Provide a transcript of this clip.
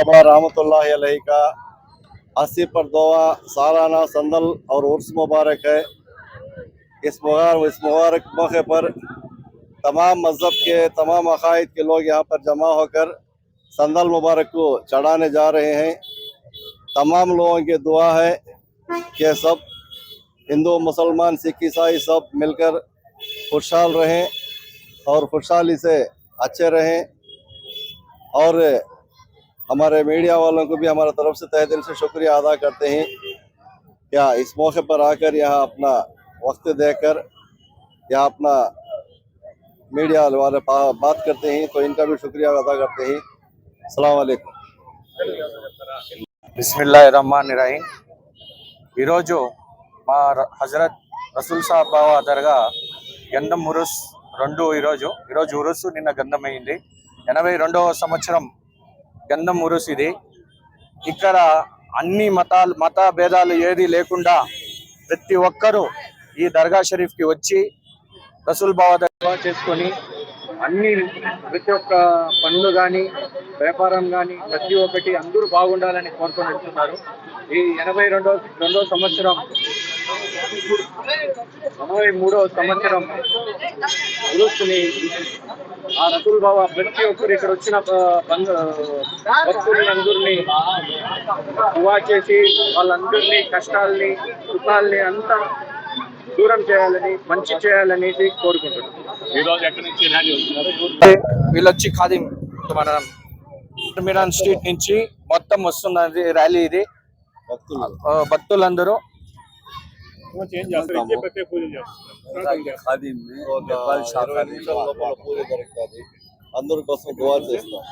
साहबा रहमतुल्लाह अलैह का अस्सी पर दोवा, सालाना संदल और उर्स मुबारक है। इस मुबारक इस मुबारक मौके पर तमाम मज़हब के, तमाम अकायद के लोग यहाँ पर जमा होकर संदल मुबारक को चढ़ाने जा रहे हैं। तमाम लोगों की दुआ है कि सब हिंदू, मुसलमान, सिख, ईसाई सब मिलकर खुशहाल रहें और खुशहाली से अच्छे रहें और हमारे मीडिया वालों को भी हमारे तरफ से तहे दिल से शुक्रिया अदा करते हैं क्या इस मौके पर आकर यहाँ अपना वक्त देकर या अपना मीडिया वाले बा- बात करते हैं तो इनका भी शुक्रिया अदा करते हैं अस्सलाम वालेकुम బిస్మిల్లా రహమాన్ రహీం ఈరోజు మా ర- హజరత్ రసూల్ సాబ్ బావా దర్గా గంధం ఉరుస్ రెండు ఈరోజు ఈరోజు ఉరుసు నిన్న గంధం అయింది ఎనభై రెండవ సంవత్సరం గంధం ఉరుస్ ఇది ఇక్కడ అన్ని మతాలు మత భేదాలు ఏది లేకుండా ప్రతి ఒక్కరూ ఈ దర్గా షరీఫ్కి వచ్చి రసూల్ బాబా దర్గా చేసుకొని అన్ని ప్రతి ఒక్క పనులు కానీ వ్యాపారం కానీ ప్రతి ఒక్కటి అందరూ బాగుండాలని కోరుకొని వెళ్తున్నారు. ఈ ఎనభై రెండో రెండో సంవత్సరం ఎనభై మూడో సంవత్సరం గురుస్తుని ఆ రతుల్ బాబా ప్రతి ఒక్కరు ఇక్కడ వచ్చిన భక్తుల్ని అందరినీ దువా చేసి వాళ్ళందరినీ కష్టాల్ని సుఖాల్ని అంతా దూరం చేయాలని మంచి చేయాలనేది కోరుకుంటున్నాను ఈ రోజు ఎక్కడి నుంచి ర్యాలీ వస్తున్నారు? వీళ్ళు వచ్చి ఖాదీం మన మిరాన్ స్ట్రీట్ నుంచి మొత్తం వస్తున్నది ర్యాలీ ఇది. భక్తులందరూ పూజ జరుగుతుంది. అందరి కోసం దువా చేస్తాం.